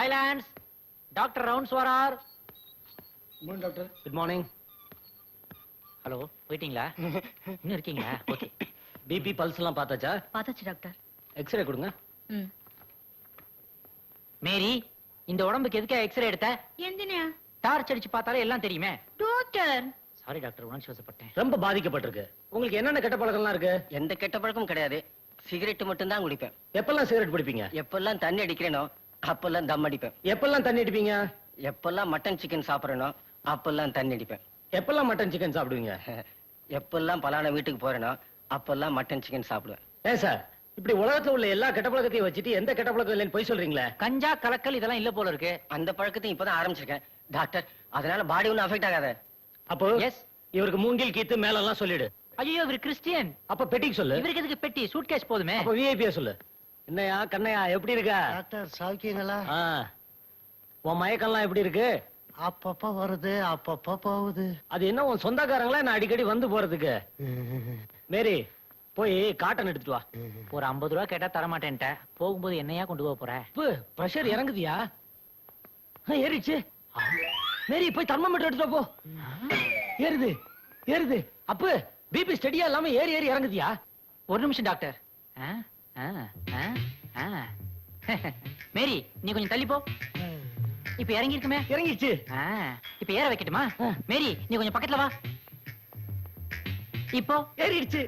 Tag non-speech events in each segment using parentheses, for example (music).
Silence doctor rounds வரார். Good doctor good morning hello போயிட்டீங்களா? இன்னும் இருக்கீங்களா? ஓகே பிபி பல்ஸ் எல்லாம் பார்த்தாச்சா? பார்த்தாச்சு டாக்டர் எக்ஸ்ரே கொடுங்க. ம். மேரி இந்த உடம்புக்கு எதுக்கா எக்ஸ்ரே எடுத்த? எந்தினியா? டார்ச் அடிச்சு பார்த்தாலே எல்லாம் தெரியுமே. டாக்டர் சாரி டாக்டர் உணர்ச்சி வசப்பட்டேன். ரொம்ப பாதிக்கப்பட்டிருக்கு. உங்களுக்கு என்னென்ன கெட்ட பழக்கம்லாம் இருக்கு? எந்த கெட்ட பழக்கமும் கிடையாது. சிகரெட் மட்டும் தான் குடிப்பேன். எப்பெல்லாம் சிகரெட் பிடிப்பீங்க எப்பெல்லாம் தண்ணி அடிக்கிறேனோ அப்பெல்லாம் தம் அடிப்பேன். எப்பெல்லாம் தண்ணி அடிப்பீங்க? எப்பெல்லாம் மட்டன் சிக்கன் சாப்பிட்றேனோ அப்பெல்லாம் தண்ணி அடிப்பேன். எப்பெல்லாம் மட்டன் சிக்கன் சாப்பிடுவீங்க? (laughs) எப்பெல்லாம் பலான வீட்டுக்கு போறேனோ அப்பெல்லாம் மட்டன் சிக்கன் சாப்பிடுவேன். ஏன் சார்? இப்படி உலகத்துல உள்ள எல்லா கெட்ட பழக்கத்தையும் வச்சுட்டு எந்த கெட்ட பழக்கம் இல்லைன்னு போய் சொல்றீங்களே? கஞ்சா கலக்கல் இதெல்லாம் இல்ல போல இருக்கு. அந்த பழக்கத்தையும் இப்பதான் ஆரம்பிச்சிருக்கேன். டாக்டர் அதனால பாடி ஒன்றும் அஃபெக்ட் ஆகாத. அப்போ எஸ் இவருக்கு மூங்கில் கீத்து மேல எல்லாம் சொல்லிடு. ஐயோ இவர் கிறிஸ்டியன். அப்ப பெட்டிக்கு சொல்லு. இவருக்கு எதுக்கு பெட்டி? சூட்கேஸ் போதுமே. அப்ப விஐபியா சொல்லு. என்னையா கண்ணையா எப்படி இருக்க? டாக்டர் சௌக்கியங்களா ஆ. உன் மயக்கம்லாம் எப்படி இருக்கு? அப்பப்ப வருது அப்பப்ப போகுது. அது என்ன உன் சொந்தக்காரங்களா? நான் அடிக்கடி வந்து போறதுக்கு? மேரி போய் காட்டன் எடுத்துட்டு வா. ஒரு ஐம்பது ரூபா கேட்டா தர மாட்டேன்ட்ட போகும்போது என்னையா கொண்டு போக போற? பிரஷர் இறங்குதியா? ஆ, ஏறிடுச்சு. மேரி போய் தர்மமீட்டர் எடுத்துட்டு போ. ஏறுது ஏறுது. அப்பு பிபி ஸ்டடியா இல்லாம ஏறி ஏறி இறங்குதியா? ஒரு நிமிஷம் டாக்டர். ஆ. மேரி நீ கொஞ்சம் தள்ளி போ இப்ப இறங்கி இருக்குமே இறங்கிடுச்சு ஆ, இப்ப ஏற வைக்கட்டுமா. மேரி நீ கொஞ்சம் பக்கத்துல வா. இப்போ. ஏறிடுச்சு.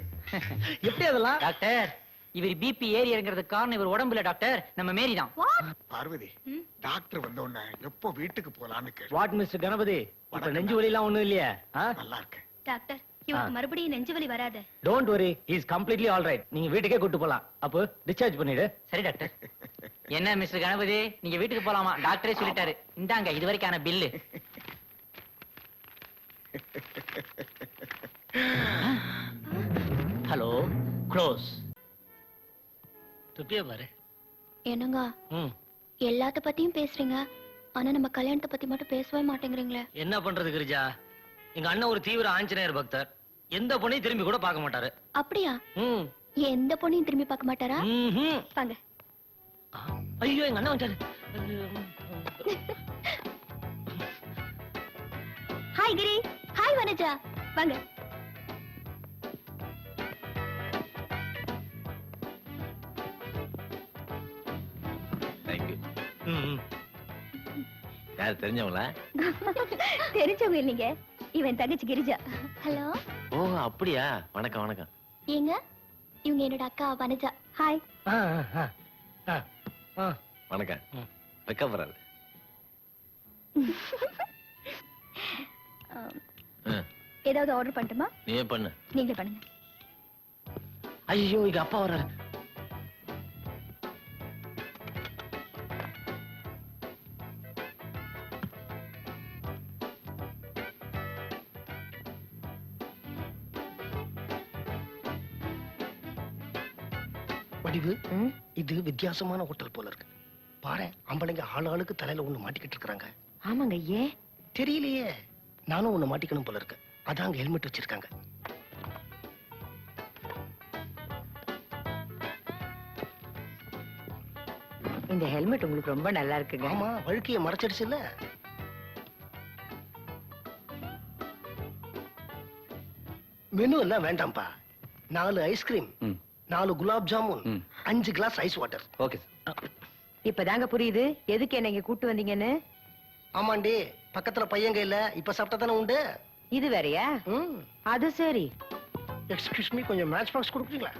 எப்படி அதெல்லாம்? டாக்டர் இவர் பிபி ஏறி இறங்குறதுக்கு காரணம் இவர் உடம்புல டாக்டர். நம்ம மேரி தான். பார்வதி டாக்டர் வந்த உடனே எப்போ வீட்டுக்கு போலான்னு கேட்டு வாட் மிஸ்டர் கணபதி? இப்ப நெஞ்சு வலி எல்லாம் ஒண்ணும் இல்லையா? நல்லா இருக்கேன். டாக்டர் இவருக்கு மறுபடியும் நெஞ்சு வலி வராது. Don't worry is completely all right நீங்க வீட்டுக்கே கூட்டு போலாம். அப்போ டிஸ்சார்ஜ் பண்ணிடு. சரி டாக்டர் (laughs) என்ன மிஸ்டர் கணபதி? நீங்க வீட்டுக்கு போலாமா? டாக்டரே சொல்லிட்டாரு. இந்தாங்க இது வரைக்கான பில்லு ஹலோ க்ளோஸ் துப்பிய பாரு. என்னங்க? எல்லாத்த பத்தியும் பேசுறீங்க. ஆனா நம்ம கல்யாணத்தை பத்தி மட்டும் பேசவே மாட்டேங்கிறீங்களே. என்ன பண்றது கிரிஜா? எங்க அண்ணன் ஒரு தீவிர ஆஞ்சநேயர் பக்தர். எந்த பொண்ணையும் திரும்பி கூட பார்க்க மாட்டாரு. அப்படியா? ம். எந்த பொண்ணையும் திரும்பி பார்க்க மாட்டாரா? ம்ஹும். வாங்க. ஐயோ எங்க அண்ணன் வந்துட்டாரு ஹாய் கிரி. ஹாய் வனஜா. வாங்க. தேங்க்யூ ம், ம். யார் தெரிஞ்சவங்களா? (laughs) தெரிஞ்சவங்க இல்லைங்க. இவன் தங்கச்சி கிரிஜா. ஹலோ? ஓ அப்படியா? வணக்கம் வணக்கம். ஏங்க? இவங்க என்னோட அக்கா வனஜா. ஹாய் ஆ, ஆ, ஆ, ஆ. வணக்கம். ம். வெக்கப்படுறாரு ஏதாவது ஆர்டர் பண்ணட்டுமா? நீயே பண்ணு. நீங்களே பண்ணுங்க. ஐயோ இங்க அப்பா வர்றாரு. வடிவு இது வித்தியாசமான ஹோட்டல் போல இருக்கு. பாரு அம்பளைங்க ஆள் ஆளுக்கு தலையில ஒண்ணு மாட்டிக்கிட்டு இருக்காங்க ஆமாங்க ஏன் தெரியலையே. நானும் ஒண்ணு மாட்டிக்கணும் போல இருக்கு. அதான் அங்க ஹெல்மெட் வச்சிருக்காங்க. இந்த ஹெல்மெட் உங்களுக்கு ரொம்ப நல்லா இருக்குங்க. ஆமா வழுக்கைய மறைச்சிடுச்சு இல்ல மெனு எல்லாம் வேண்டாம்ப்பா. நாலு ஐஸ்கிரீம் ம். நாலு குலாப் ஜாமுன். அஞ்சு கிளாஸ் ஐஸ் வாட்டர் ஓகே இப்பதாங்க புரியுது. எதுக்கு என்ன இங்க கூட்டு வந்தீங்கன்னு? ஆமாண்டி பக்கத்துல பையங்க இல்ல இப்ப சாப்பிட்டா உண்டு? இது வேறயா? அது சரி. எக்ஸ்கியூஸ் மீ கொஞ்சம் மேட்ச் பாக்ஸ் கொடுக்குறீங்களா.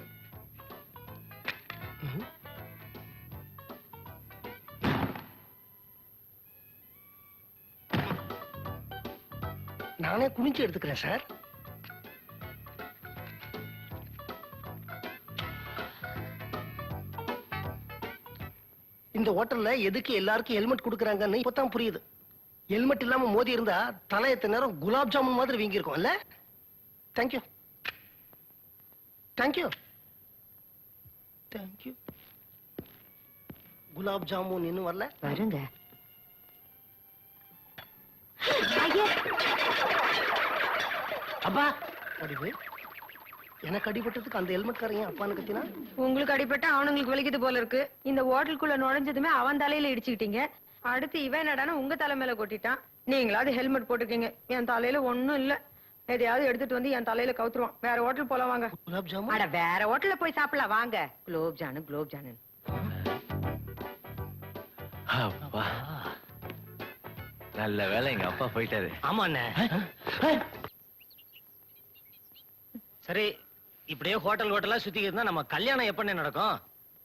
நானே குனிஞ்சு எடுத்துக்கிறேன் சார். இந்த ஹோட்டல்ல எதுக்கு எல்லாருக்கும் ஹெல்மெட் கொடுக்குறாங்கன்னு இப்பதான் புரியுது. ஹெல்மெட் இல்லாம மோதி இருந்தா தலை எத்தனை நேரம் குலாப் ஜாமுன் மாதிரி வீங்கி இருக்கும் இல்ல thank you thank you thank you gulab jamun இன்னும் வரல? வருங்க. அப்பா எனக்கு அடிபட்டதுக்கு அந்த ஹெல்மெட் காரங்க அப்பான்னு கத்தினா? உங்களுக்கு அடிபட்ட அவனுங்களுக்கு வலிக்குது போல இருக்கு. இந்த ஹோட்டலுக்குள்ள நுழைஞ்சதுமே அவன் தலையில இடிச்சுக்கிட்டீங்க. அடுத்து இவன் என்னடானா உங்க தலை மேல கொட்டிட்டான். நீங்களாவது ஹெல்மெட் போட்டுக்கீங்க. என் தலையில ஒண்ணும் இல்ல. எதையாவது எடுத்துட்டு வந்து என் தலையில கவுத்துருவான். வேற ஹோட்டல் போலாம் வாங்க. குலாப் ஜாமுன் அட வேற ஹோட்டல்ல போய் சாப்பிடலாம். வாங்க. குலோப் ஜானு குலோப் ஜானு. அப்பா. நல்ல வேலை எங்க அப்பா போயிட்டாரு. ஆமா அண்ணே சரி இப்படியே ஹோட்டல் ஹோட்டலா சுத்திக்கிட்டு இருந்தா நம்ம கல்யாணம் எப்பண்ணே நடக்கும்?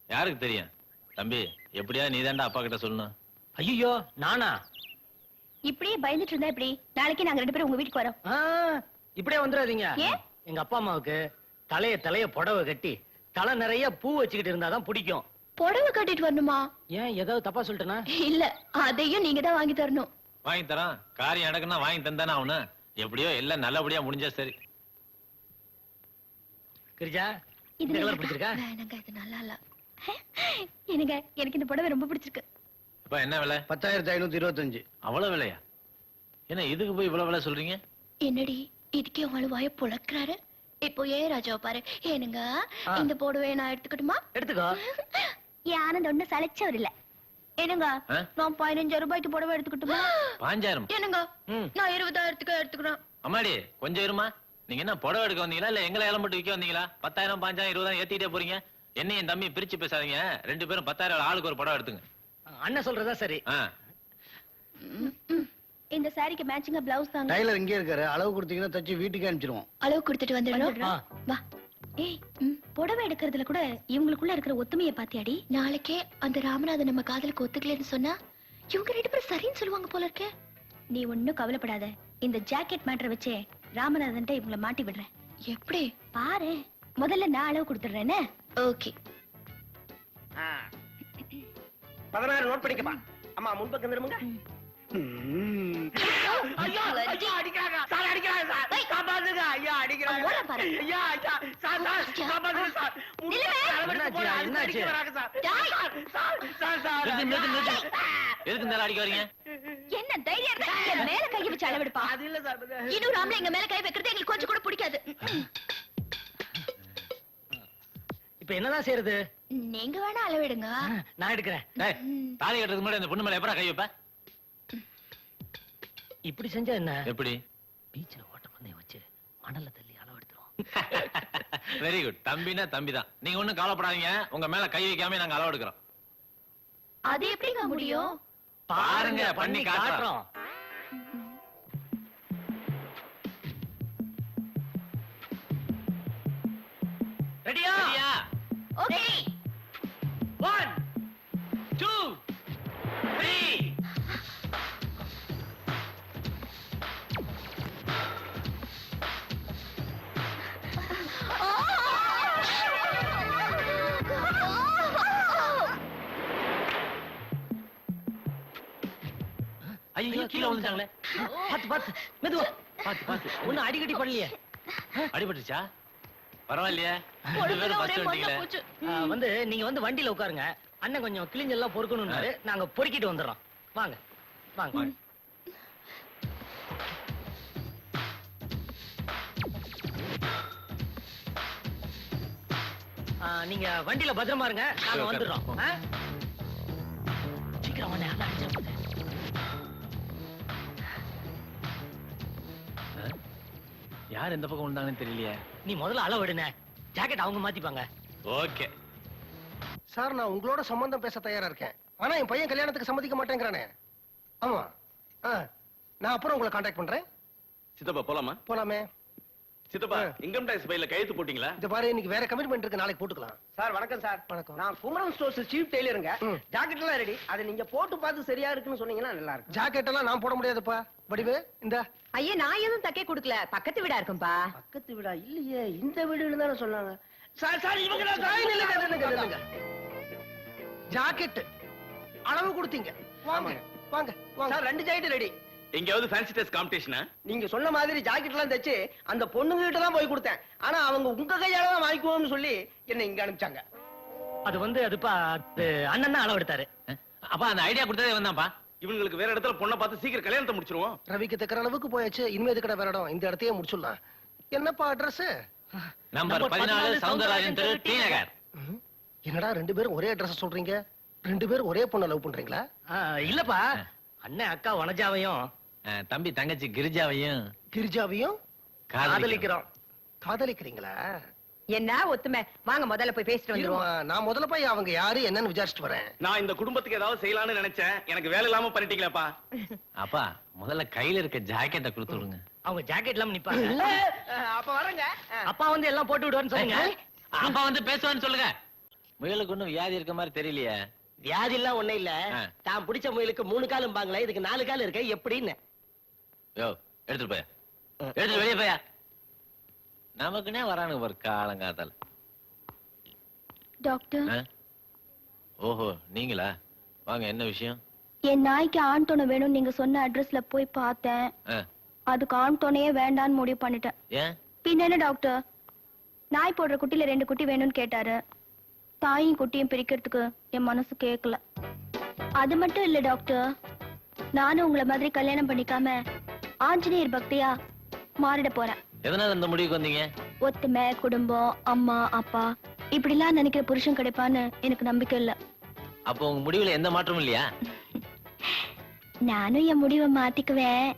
யாருக்கு தெரியும்? தம்பி எப்படியா நீ அப்பா கிட்ட சொல்லணும்? ஐயோ நானா? இப்படியே பயந்துட்டு இருந்தா இப்படி நாளைக்கு நாங்க ரெண்டு பேரும் உங்க வீட்டுக்கு வரோம். ஆ, இப்படியே வந்துடாதீங்க. ஏன்? எங்க அப்பா அம்மாவுக்கு தலைய தலைய புடவை கட்டி தலை நிறைய பூ வச்சுக்கிட்டு இருந்தாதான் பிடிக்கும். புடவை கட்டிட்டு வரணுமா? ஏன் ஏதாவது தப்பா சொல்லிட்டேனா? இல்ல அதையும் நீங்க தான் வாங்கி தரணும். வாங்கி தரான் காரியம் நடக்குன்னா வாங்கி தந்தானே அவனு எப்படியோ எல்லாம் நல்லபடியா முடிஞ்சா சரி. கிரிஜா இது இந்த கலர் பிடிச்சிருக்கா? வேணாங்க இது நல்லா இல்ல (laughs) எனக்கு எனக்கு இந்த புடவை ரொம்ப பிடிச்சிருக்கு. அப்ப என்ன விலை? பத்தாயிரத்தி ஐநூத்தி இருபத்தஞ்சு. அவ்வளவு விலையா? என்ன இதுக்கு போய் இவ்வளவு விலை சொல்றீங்க? என்னடி இதுக்கே உங்களு வாய புழக்கிறாரு? இப்போ ஏ ராஜாவை பாரு. ஏனுங்க இந்த புடவை நான் எடுத்துக்கட்டுமா? எடுத்துக்கோ. (laughs) என் ஆனந்த் ஒண்ணு சளைச்சவர் இல்ல. ஆ? நான் பதினஞ்சாயிரம் ரூபாய்க்கு புடவை எடுத்துக்கட்டுமா? பாஞ்சாயிரம்? ம். நான் இருபதாயிரத்துக்கு எடுத்துக்கிறேன். அம்மாடி கொஞ்சம் இருமா? நீங்க என்ன புடவை எடுக்க வந்தீங்களா? இல்ல எங்களை இளம் மட்டும் விற்க வந்தீங்களா? பத்தாயிரம் பாஞ்சாயிரம் இருபதாயிரம் ஏத்திட்டே போறீங்க? என்ன என் தம்பி பிரிச்சு பேசாதீங்க. ரெண்டு பேரும் பத்தாயிரம் ஆளுக்கு ஒரு புடவை எடுத்துங்க. அண்ணன் சொல்றதா சரி? இந்த சாரிக்கு மேட்சிங்கா பிளவுஸ் தாங்க. டைலர் இங்கே இருக்காரு. அளவு கொடுத்தீங்கன்னா தச்சு வீட்டுக்கு அனுப்பிச்சிருவோம். அளவு கொடுத்துட்டு வந்துடுறோம். வா. ஏய் புடவை எடுக்கிறதுல கூட இவங்களுக்குள்ள இருக்கிற ஒத்துமையை பாத்தியாடி நாளைக்கே அந்த ராமநாதன் நம்ம காதலுக்கு ஒத்துக்கலைன்னு சொன்னா இவங்க ரெண்டு பேரும் சரின்னு சொல்லுவாங்க போல இருக்கே. நீ ஒண்ணும் கவலைப்படாத. இந்த ஜாக்கெட் மேட்டரை வச்சே ராமநாதன்ட்ட இவங்கள மாட்டி விடுறேன். எப்படி? பாரு முதல்ல நான் அளவு கொடுத்துடுறேன்னு ஓகே. பதினாறு நோட் பண்ணிக்கப்பா அம்மா முன்பக்கம் திரும்புங்க. ஐயா ஐயா அடிக்கிறாங்க. சார் அடிக்கிறாங்க சார். காப்பாத்துங்க. ஐயா அடிக்கிறாங்க. ஓரம் பாரு. ஐயா ஐயா. சார் சார் காப்பாத்துங்க சார். நில்லுங்க. என்னாச்சு, என்னாச்சு? வராங்க சார். டாய். சார் சார் சார் நிறுத்து, நிறுத்து, நிறுத்து. எதுக்கு அடிக்க வரீங்க? என்ன தைரியம் இருந்தா (laughs) என் மேல கை வச்சு அளவெடுப்பா. அது இல்ல சார் இன்னொரு ஆம்பளை எங்க மேல கை வைக்கிறது எங்களுக்கு கொஞ்சம் கூட பிடிக்காது. இப்ப என்னதான் செய்யறது நீங்க வேணா அளவெடுங்க. நான் எடுக்கிறேன். டேய், தாலி கட்டுறதுக்கு முன்னாடி அந்த பொண்ணு மேல எப்படா கை வைப்ப? இப்படி செஞ்சா என்ன? எப்படி? பீச்ல ஓட்ட பந்தயம் வச்சு மணல்ல தள்ளி அளவு எடுத்துரும் வெரி (laughs) குட் தம்பினா தம்பி தான் நீங்க ஒண்ணும் கவலைப்படாதீங்க. உங்க மேல கை வைக்காம நாங்க அளவு எடுக்கிறோம் அது எப்படிங்க முடியும்? பாருங்க பண்ணி காட்டுறோம். ரெடியா ஓகே 1 ஐயோ கீழே விழுந்தாங்களே பாத்து பாத்து மெதுவா. பாத்து பாத்து ஒண்ணும் அடிக்கடி பண்ணலையே. அடிபட்டுச்சா பரவாயில்லையே. வந்து நீங்க வந்து வண்டியில உட்காருங்க. அண்ணன் கொஞ்சம் கிழிஞ்செல்லாம் பொறுக்கணும்னாரு. நாங்க பொறுக்கிட்டு வந்துடுறோம். வாங்க. வாங்க. நீங்க வண்டியில பத்திரமா இருங்க. நாங்க வந்துடுறோம்? சீக்கிரம் வந்து அண்ணன் யார் எந்த பக்கம் விழுந்தாங்கன்னு தெரியலையே. நீ முதல்ல அளவு எடுன ஜாக்கெட் அவங்க மாத்திப்பாங்க. ஓகே. சார் நான் உங்களோட சம்பந்தம் பேச தயாரா இருக்கேன். ஆனா என் பையன் கல்யாணத்துக்கு சம்மதிக்க மாட்டேங்கிறானே. ஆமா. ஆ, நான் அப்புறம் உங்களை காண்டாக்ட் பண்றேன். சித்தப்பா போலாமா? போலாமே. சித்தப்பா. இன்கம் டாக்ஸ் ஃபைல கையெழுத்து போட்டீங்களா? இந்த பாரு இன்னைக்கு வேற கமிட்மெண்ட் இருக்கு நாளைக்கு போட்டுக்கலாம். சார் வணக்கம் சார். வணக்கம். நான் குமரன் ஸ்டோர்ஸ் சீஃப் டெய்லருங்க. ஜாக்கெட் எல்லாம் ரெடி அதை நீங்க போட்டு பார்த்து சரியா இருக்குன்னு சொன்னீங்கன்னா நல்லா இருக்கும். ஜாக்கெட் எல்லாம் நான் போட முடியாதுப்பா. வடிவு இந்த. ஐயா நான் எதுவும் தைக்க கொடுக்கல. பக்கத்து வீடா இருக்கும்பா. பக்கத்து வீடா? இல்லையே. இந்த வீடுன்னு தானே சொன்னாங்க. சார் சார் இவங்க. ஜாக்கெட் அளவு கொடுத்தீங்க. வாங்க வாங்க வாங்க. சார் ரெண்டு ஜாக்கெட் ரெடி எங்கேயாவது ஃபேன்சி ட்ரெஸ் காம்படிஷனா நீங்க சொன்ன மாதிரி ஜாக்கெட் எல்லாம் தைச்சு அந்த பொண்ணுங்க கிட்ட தான் போய் கொடுத்தேன். ஆனா அவங்க உங்க கையால தான் வாங்கிக்குவோம்னு சொல்லி என்ன இங்க அனுப்பிச்சாங்க. அது வந்து அதுப்பா அது அண்ணன் தான் அளவு எடுத்தாரு அப்பா அந்த ஐடியா கொடுத்ததே வந்தாப்பா இவங்களுக்கு வேற இடத்துல பொண்ணை பார்த்து சீக்கிரம் கல்யாணத்தை முடிச்சிருவோம். ரவிக்கு தக்கிற அளவுக்கு போயாச்சு இனிமே இது கடை வேற இடம். இந்த இடத்தையே முடிச்சுடலாம். என்னப்பா அட்ரஸ் நம்பர் பதினாலு 14 சவுந்தரராஜன் தெரு டி நகர் என்னடா ரெண்டு பேரும் ஒரே அட்ரஸ் சொல்றீங்க? ரெண்டு பேரும் ஒரே பொண்ணை லவ் பண்றீங்களா? இல்லப்பா. அண்ணன் அக்கா வனஜாவையும் தம்பி தங்கச்சி கிரிஜாவையும் கிரிஜாவையும் காதலிக்கிறோம். காதலிக்கிறோம். காதலிக்கிறீங்களா? என்ன ஒத்துமை? வாங்க முதல்ல போய் பேசிட்டு வந்துருவோம். நான் முதல்ல போய் அவங்க யாரு என்னன்னு விசாரிச்சுட்டு வரேன். நான் இந்த குடும்பத்துக்கு ஏதாவது செய்யலாம்னு நினைச்சேன். எனக்கு வேலை இல்லாம பண்ணிட்டீங்களேப்பா? அப்பா முதல்ல கையில இருக்க ஜாக்கெட்டை கொடுத்து விடுங்க. அவங்க ஜாக்கெட் இல்லாம நிப்பாங்க. அப்ப வரேங்க. அப்பா வந்து எல்லாம் போட்டு விடுவான்னு சொல்லுங்க. அப்பா வந்து பேசுவான்னு சொல்லுங்க. முயலுக்கு ஒண்ணும் வியாதி இருக்க மாதிரி தெரியலையே. வியாதி எல்லாம் ஒண்ணு இல்ல. தான் பிடிச்ச முயலுக்கு மூணு காலும் பாங்களே இதுக்கு நாலு கால் இருக்க எப்படின்னு. யோ எடுத்துட்டு போயா. எடுத்துட்டு வெளியே போயா. நமக்குனே வரானுங்க ஒரு காலங்காத்தால. டாக்டர்? ஓஹோ நீங்களா? வாங்க என்ன விஷயம்? என் நாய்க்கு ஆண் துணை வேணும்னு நீங்க சொன்ன அட்ரஸ்ல போய் பார்த்தேன். அதுக்கு ஆண் துணையே வேண்டான்னு முடிவு பண்ணிட்டேன். ஏன்? பின்ன என்ன டாக்டர்? நாய் போடுற குட்டில ரெண்டு குட்டி வேணும்னு கேட்டாரு. தாயும் குட்டியும் பிரிக்கிறதுக்கு என் மனசு கேட்கல அது மட்டும் இல்ல டாக்டர். நானும் உங்களை மாதிரி கல்யாணம் பண்ணிக்காம ஆஞ்சநேயர் பக்தியா மாறிட போறேன் எதனால இந்த முடிவுக்கு வந்தீங்க? ஒத்துமை குடும்பம் அம்மா அப்பா இப்படிலாம் நினைக்கிற புருஷன் கிடைப்பான்னு எனக்கு நம்பிக்கை இல்ல. அப்போ உங்க முடிவுல எந்த மாற்றமும் இல்லையா? நானும் என் முடிவை மாத்திக்குவேன்.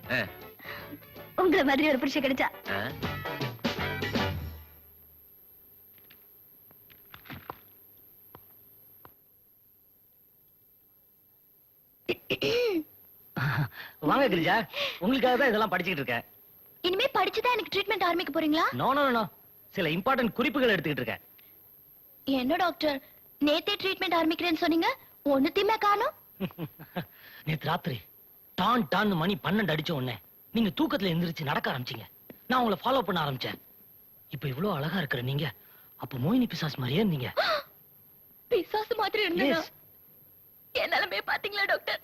உங்களை மாதிரி ஒரு புருஷன் கிடைச்சா. வாங்க கிரிஜா உங்களுக்காக தான் இதெல்லாம் படிச்சுக்கிட்டு இருக்கேன். இனிமே படிச்சுதான் எனக்கு ட்ரீட்மெண்ட் ஆரம்பிக்க போறீங்களா? நோ நோ நோ சில இம்பார்ட்டன்ட் குறிப்புகள் எடுத்துக்கிட்டு இருக்கேன். என்ன டாக்டர் நேத்தே ட்ரீட்மெண்ட் ஆரம்பிக்கிறேன்னு சொன்னீங்க ஒண்ணுத்தையுமே காணோம். (laughs) நேத்து ராத்திரி டான் டான் மணி பன்னெண்டு அடிச்ச உடனே நீங்க தூக்கத்துல எந்திரிச்சு நடக்க ஆரம்பிச்சீங்க. நான் உங்களை ஃபாலோ பண்ண ஆரம்பிச்சேன். இப்ப இவ்வளவு அழகா இருக்கிற நீங்க அப்ப மோகினி பிசாஸ் மாதிரியே இருந்தீங்க. (gasps) பிசாசு மாதிரி இருந்தேனா? Yes. என் நிலைமைய பாத்தீங்களா டாக்டர்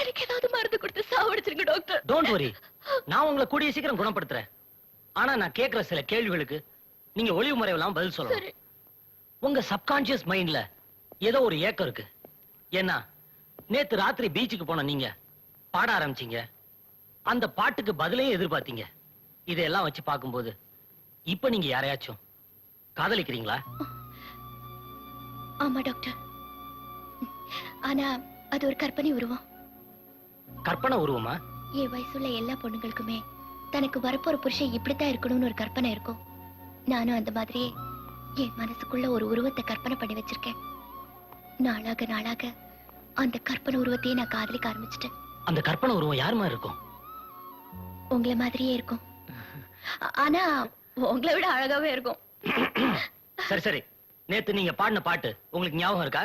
எனக்கு ஏதாவது மருந்து கொடுத்து சாவடிச்சிருங்க டாக்டர். டோன்ட் வரி நான் உங்களை கூடிய சீக்கிரம் குணப்படுத்துறேன். ஆனா நான் கேக்குற சில கேள்விகளுக்கு நீங்க ஒளிவு முறையெல்லாம் பதில் சொல்லணும். உங்க சப்கான்சியஸ் மைண்ட்ல ஏதோ ஒரு ஏக்கம் இருக்கு. ஏன்னா நேத்து ராத்திரி பீச்சுக்கு போன நீங்க பாட ஆரம்பிச்சீங்க. அந்த பாட்டுக்கு பதிலையும் எதிர்பார்த்தீங்க. இதெல்லாம் வச்சு பார்க்கும்போது இப்ப நீங்க யாரையாச்சும் காதலிக்கிறீங்களா? ஆமா டாக்டர். ஆனா அது ஒரு கற்பனை உருவம். கற்பனை உருவமா? என் வயசுள்ள எல்லா பொண்ணுங்களுக்குமே தனக்கு வரப்போற புருஷன் இப்படித்தான் இருக்கணும்னு ஒரு கற்பனை இருக்கும் நானும் அந்த மாதிரியே என் மனசுக்குள்ள ஒரு உருவத்தை கற்பனை பண்ணி வச்சிருக்கேன். நாளாக நாளாக அந்த கற்பனை உருவத்தையே நான் காதலிக்க ஆரம்பிச்சிட்டேன். அந்த கற்பனை உருவம் யார் மாதிரி இருக்கும்? உங்களை மாதிரியே இருக்கும். ஆனா உங்களை விட அழகாவே இருக்கும். சரி சரி. நேத்து நீங்க பாடின பாட்டு உங்களுக்கு ஞாபகம் இருக்கா?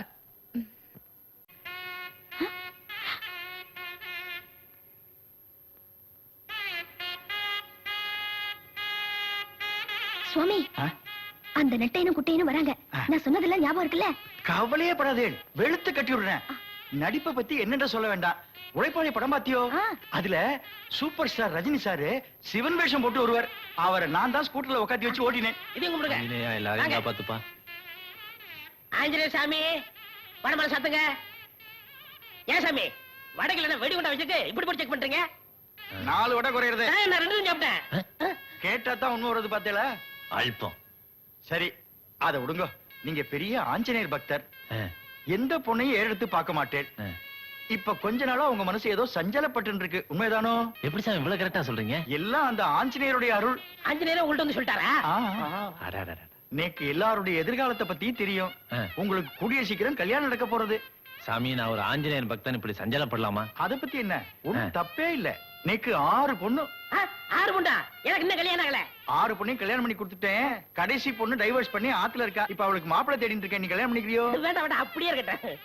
சுவாமி? அந்த நெட்டையனும் குட்டையனும் வராங்க. நான் சொன்னதெல்லாம் ஞாபகம் இருக்குல்ல? கவலையே படாதேன் வெளுத்து கட்டி விடுறேன். நடிப்பை பத்தி என்னென்ற சொல்ல வேண்டாம். உழைப்பாளி படம் பாத்தியோ. அதுல super star Rajini sir Sivan வேஷம் போட்டு வருவார். அவரை நான் தான் ஸ்கூட்டர்ல உட்காத்தி வச்சு ஓட்டினேன். கும்பிடுங்க ஆஞ்சநேயா, சாமி வடமலை சாத்துங்க. ஏன் சாமி வடகில என்ன வெடி கொண்டா வச்சுட்டு இப்படி போட்டு செக் பண்றீங்க? நாலு வடை குறையிறது. நான் ரெண்டு சாப்பிட்டேன்? கேட்டா தான் உண்மை வருது பாத்தீங்களா அல்பம். சரி அத விடுங்க நீங்க பெரிய ஆஞ்சநேயர் பக்தர். எந்த பொண்ணையும் ஏறெடுத்து பார்க்க மாட்டேன். இப்ப கொஞ்ச நாளா உங்க மனசு ஏதோ சஞ்சலப்பட்டு இருக்கு உண்மைதானோ? எப்படி சார் இவ்வளவு கரெக்டா சொல்றீங்க? எல்லாம் அந்த ஆஞ்சநேயருடைய அருள். ஆஞ்சநேயர் உங்கள்ட்ட வந்து சொல்லிட்டாரா. நேக்கு எல்லாருடைய எதிர்காலத்தை பத்தி தெரியும். உங்களுக்கு கூடிய சீக்கிரம் கல்யாணம் நடக்க போறது. சாமி நான் ஒரு ஆஞ்சநேயன் பக்தன் இப்படி சஞ்சலப்படலாமா? அத பத்தி என்ன? ஆ. தப்பே இல்ல. நேக்கு ஆறு பொண்ணு. ஆறு முண்டா எனக்கு இன்னும் கல்யாணம் ஆகல. ஆறு பொண்ணையும் கல்யாணம் பண்ணி கொடுத்துட்டேன். கடைசி பொண்ணு டைவர்ஸ் பண்ணி ஆத்துல இருக்கா. இப்ப அவளுக்கு மாப்பிள்ளை தேடிட்டு இருக்கேன். நீ கல்யாணம் பண்ணிக்கிறியோ? வேண்டாம் வேண்டாம் அப்படியே இருக்கட்டும்.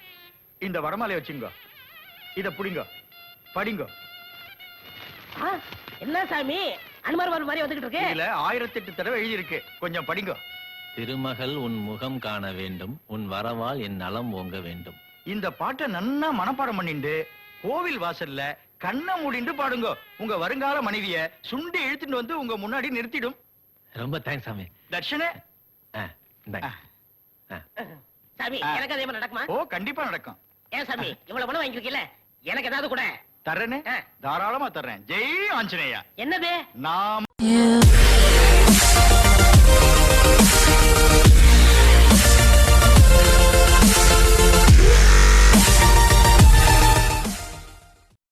இந்த வடமாலைய வச்சுங்க. இத புடிங்க. படிங்க. ஆ, என்ன சாமி? அனுமார் மாதிரி வந்துகிட்டு இருக்கு. இதுல ஆயிரத்தி எட்டு தடவை எழுதி இருக்கு கொஞ்சம் படிங்க. திருமகள் உன் முகம் காண வேண்டும். உன் வரவால் என் நலம் ஓங்க வேண்டும். இந்த பாட்டை நன்னா மனப்பாடம் பண்ணிண்டு கோவில் வாசல்ல கண்ணை மூடிண்டு பாடுங்க. உங்க வருங்கால மனைவிய சுண்டி இழுத்துட்டு வந்து உங்க முன்னாடி நிறுத்திடும். ரொம்ப தேங்க்ஸ் சாமி. தர்ஷனே. சாமி. எனக்கு அதே மாதிரி நடக்குமா? ஓ கண்டிப்பா நடக்கும். ஏன் சாமி இவ்வளவு பணம் வாங்கிருக்கீல்ல எனக்கு ஏதாவது கூட. தர்றேனே. தாராளமா தர்றேன். ஜெய் ஆஞ்சநேயா. என்னது? நாம்